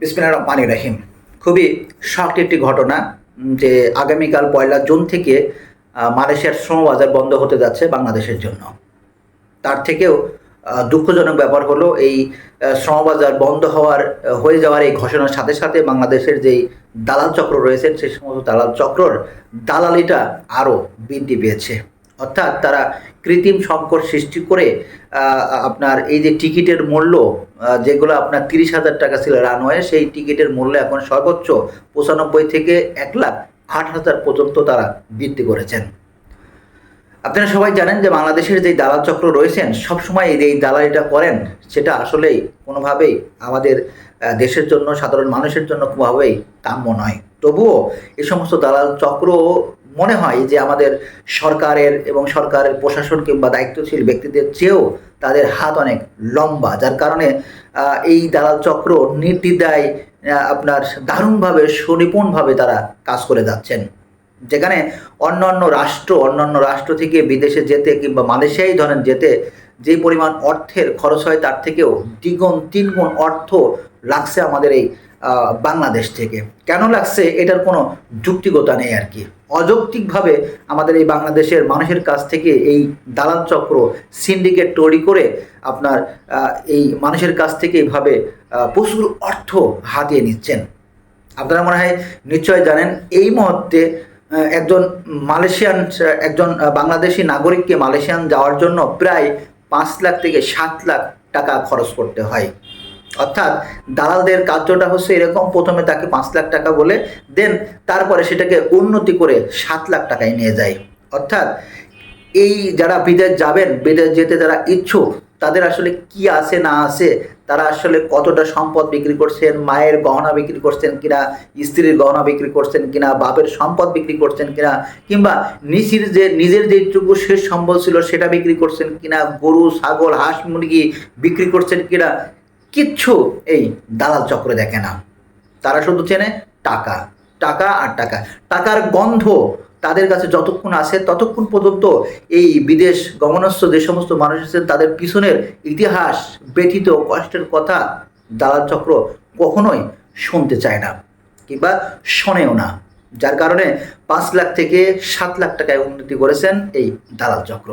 বিসমিল্লাহ রহমান রাহিম। খুবই শক্ট একটি ঘটনা যে আগামীকাল পয়লা জুন থেকে মালয়েশিয়ার শ্রমবাজার বন্ধ হতে যাচ্ছে বাংলাদেশের জন্য। তার থেকেও দুঃখজনক ব্যাপার হলো এই শ্রমবাজার বন্ধ হওয়ার হয়ে যাওয়ার এই ঘোষণার সাথে সাথে বাংলাদেশের যেই দালাল চক্র রয়েছে সেই সমস্ত দালাল চক্রর দালালিটা আরও বৃদ্ধি পেয়েছে। অর্থাৎ তারা কৃত্রিম সংকট সৃষ্টি করে আপনার এই যে টিকিটের মূল্য যেগুলো আপনার তিরিশ হাজার টাকা ছিল রানওয়ে, সেই টিকিটের মূল্য এখন সর্বোচ্চ পঁচানব্বই থেকে এক লাখ আট হাজার পর্যন্ত তারা বৃদ্ধি করেছেন। আপনারা সবাই জানেন যে বাংলাদেশের যে দালাল চক্র রয়েছেন, সবসময় এই যে এই দালালিটা করেন, সেটা আসলেই কোনোভাবেই আমাদের দেশের জন্য, সাধারণ মানুষের জন্য কোনোভাবেই কাম্য নয়। তবুও এই সমস্ত দালাল চক্র মনে হয় যে আমাদের সরকারের এবং সরকারের প্রশাসন কিংবা দায়িত্বশীল ব্যক্তিদের চেয়েও তাদের হাত অনেক লম্বা, যার কারণে এই দালাল চক্র নির্দ্বিধায় আপনার দারুণভাবে, সুনিপুণভাবে তারা কাজ করে যাচ্ছেন। যেখানে অন্যান্য রাষ্ট্র অন্যান্য রাষ্ট্র থেকে বিদেশে যেতে কিংবা মালয়েশিয়ায় ধরেন যেতে, যে পরিমাণ অর্থের খরচ হয় তার থেকেও দ্বিগুণ, তিনগুণ অর্থ লাগছে আমাদের এই বাংলাদেশ থেকে। কেন লাগছে? এটার কোনো যুক্তিকতা নেই আর কি। অযৌক্তিকভাবে আমাদের এই বাংলাদেশের মানুষের কাছ থেকে এই দালাল চক্র সিন্ডিকেট তৈরি করে আপনার এই মানুষের কাছ থেকে এইভাবে প্রচুর অর্থ হাতিয়ে নিচ্ছেন। আপনারা মনে হয় নিশ্চয় জানেন, এই মুহূর্তে একজন মালয়েশিয়ান, একজন বাংলাদেশি নাগরিককে মালয়েশিয়ান যাওয়ার জন্য প্রায় পাঁচ লাখ থেকে সাত লাখ টাকা খরচ করতে হয়। অর্থাৎ দালালদের কার্যটা হচ্ছে এরকম, প্রথমে তাকে পাঁচ লাখ টাকা বলে, দেন তারপরে সেটাকে উন্নতি করে সাত লাখ টাকায় নিয়ে যায়। অর্থাৎ এই যারা বিদেশ যাবেন, বিদেশ যেতে যারা ইচ্ছুক, তাদের আসলে কি আছে না আছে, তারা আসলে কতটা সম্পদ বিক্রি করছেন, মায়ের গহনা বিক্রি করছেন কিনা, স্ত্রীর গহনা বিক্রি করছেন কিনা, বাপের সম্পদ বিক্রি করছেন কিনা, কিংবা নিজের যে, নিজের যেটুকু শেষ সম্বল ছিল, সেটা বিক্রি করছেন কিনা, গরু, ছাগল, হাঁস, মুরগি বিক্রি করছেন কিনা কিচ্ছু এই দালাল চক্র দেখে না। তারা শুধু চেনে টাকা টাকা আর টাকা। টাকার গন্ধ তাদের কাছে যতক্ষণ আসে ততক্ষণ পর্যন্ত এই বিদেশ গমনস্থ যে সমস্ত মানুষ তাদের পিছনের ইতিহাস ব্যথিত কষ্টের কথা দালাল চক্র কখনোই শুনতে চায় না কিংবা শোনেও না। যার কারণে পাঁচ লাখ থেকে সাত লাখ টাকায় উন্নতি করেছেন এই দালাল চক্র।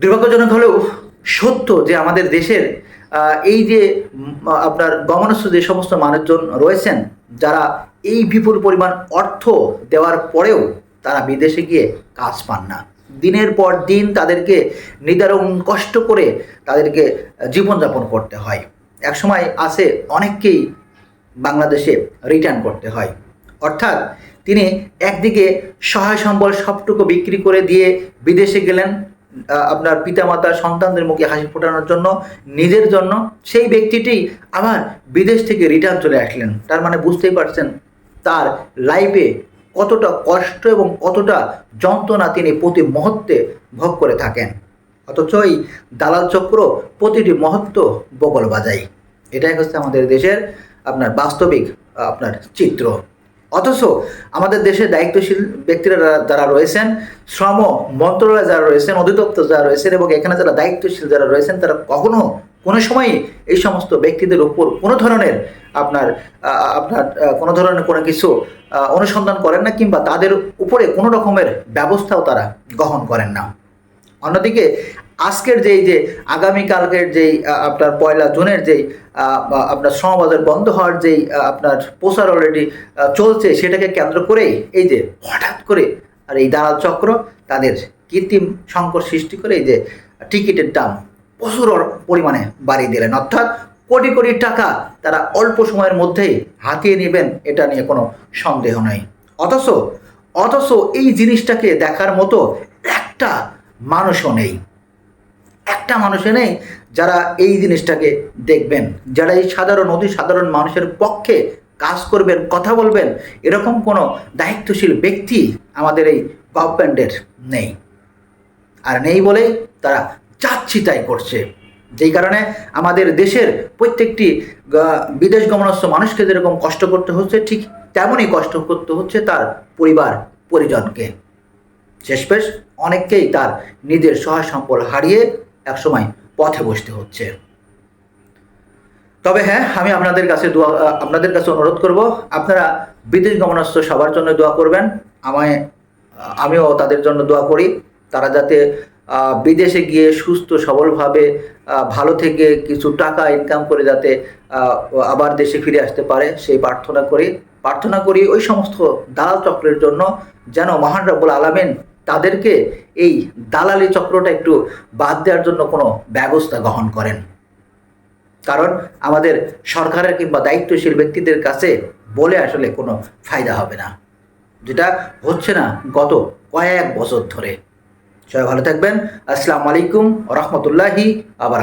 দুর্ভাগ্যজনক হলেও সত্য যে আমাদের দেশের এই যে আপনার গমনস্থ যে সমস্ত মানুষজন রয়েছেন, যারা এই বিপুল পরিমাণ অর্থ দেওয়ার পরেও তারা বিদেশে গিয়ে কাজ পান না। দিনের পর দিন তাদেরকে নিদারুণ কষ্ট করে তাদেরকে জীবনযাপন করতে হয়। একসময় আসে অনেককেই বাংলাদেশে রিটার্ন করতে হয়। অর্থাৎ তিনি একদিকে সহায় সম্বল সবটুকু বিক্রি করে দিয়ে বিদেশে গেলেন আপনার পিতামাতা সন্তানদের মুখে হাসি ফোটানোর জন্য, নিজের জন্য সেই ব্যক্তিটি আবার বিদেশ থেকে রিটার্ন চলে আসলেন। তার মানে বুঝতেই পারছেন তার লাইফে কতটা কষ্ট এবং কতটা যন্ত্রণা তিনি প্রতি মুহূর্তে ভোগ করে থাকেন। অথচ এই দালাল চক্র প্রতিটি মুহূর্ত বগল বাজাই এটাই হচ্ছে আমাদের দেশের আপনার বাস্তবিক আপনার চিত্র। অথচ আমাদের দেশের দায়িত্বশীল ব্যক্তিরা যারা- যারা রয়েছেন, শ্রম মন্ত্রণালয় যারা রয়েছেন, অধিদপ্তর যারা রয়েছেন এবং এখানে যারা দায়িত্বশীল যারা রয়েছেন, তারা কখনো কোনো সময়ই এই সমস্ত ব্যক্তিদের উপর কোনো ধরনের আপনার আপনার কোনো ধরনের কোনো কিছু অনুসন্ধান করেন না কিংবা তাদের উপরে কোনো রকমের ব্যবস্থাও তারা গ্রহণ করেন না। অন্যদিকে আজকের যেই যে আগামীকালকের যেই আপনার পয়লা জুনের যেই আপনার শ্রমবাজার বন্ধ হওয়ার যেই আপনার প্রচার অলরেডি চলছে সেটাকে কেন্দ্র করেই এই যে হঠাৎ করে আর এই দালাল চক্র তাদের কৃত্রিম সংকট সৃষ্টি করে এই যে টিকিটের দাম প্রচুর পরিমাণে বাড়িয়ে দিলেন। অর্থাৎ কোটি কোটি টাকা তারা অল্প সময়ের মধ্যেই হাতিয়ে নেবেন এটা নিয়ে কোনো সন্দেহ নেই। অথচ অথচ এই জিনিসটাকে দেখার মতো একটা মানুষও নেই। একটা মানুষও নেই যারা এই জিনিসটাকে দেখবেন। যারা এই সাধারণ অতি সাধারণ মানুষের পক্ষে কাজ করবেন, কথা বলবেন, এরকম কোনো দায়িত্বশীল ব্যক্তি আমাদের এই গভর্নমেন্টের নেই। আর নেই বলেই তারা চাচ্ছি তাই করছে। যেই কারণে আমাদের দেশের প্রত্যেকটি বিদেশ গমনস্থ মানুষকে যেরকম কষ্ট করতে হচ্ছে, ঠিক তেমনই কষ্ট করতে হচ্ছে তার পরিবার পরিজনকে। শেষপেশ অনেককেই তার নিজের সহায় সম্বল হারিয়ে একসময় পথে বসতে হচ্ছে। তবে হ্যাঁ আমি আপনাদের কাছে দোয়া, আপনাদের কাছে অনুরোধ করব, আপনারা বিদেশ গমনস্থ সবার জন্য দোয়া করবেন। আমায়, আমিও তাদের জন্য দোয়া করি। তারা যাতে বিদেশে গিয়ে সুস্থ, সবলভাবে ভালো থেকে কিছু টাকা ইনকাম করে যাতে আবার দেশে ফিরে আসতে পারে, সেই প্রার্থনা করি। প্রার্থনা করি ওই সমস্ত দালাল চক্রের জন্য যেন মহান রব্বুল আলমিন তাদেরকে এই দালালি চক্রটা একটু বাদ দেওয়ার জন্য কোনো ব্যবস্থা গ্রহণ করেন। কারণ আমাদের সরকারের কিংবা দায়িত্বশীল ব্যক্তিদের কাছে বলে আসলে কোনো ফায়দা হবে না। যেটা হচ্ছে না গত কয়েক বছর ধরে। সবাই ভালো থাকবেন। আসসালামু আলাইকুম রহমতুল্লাহি আবার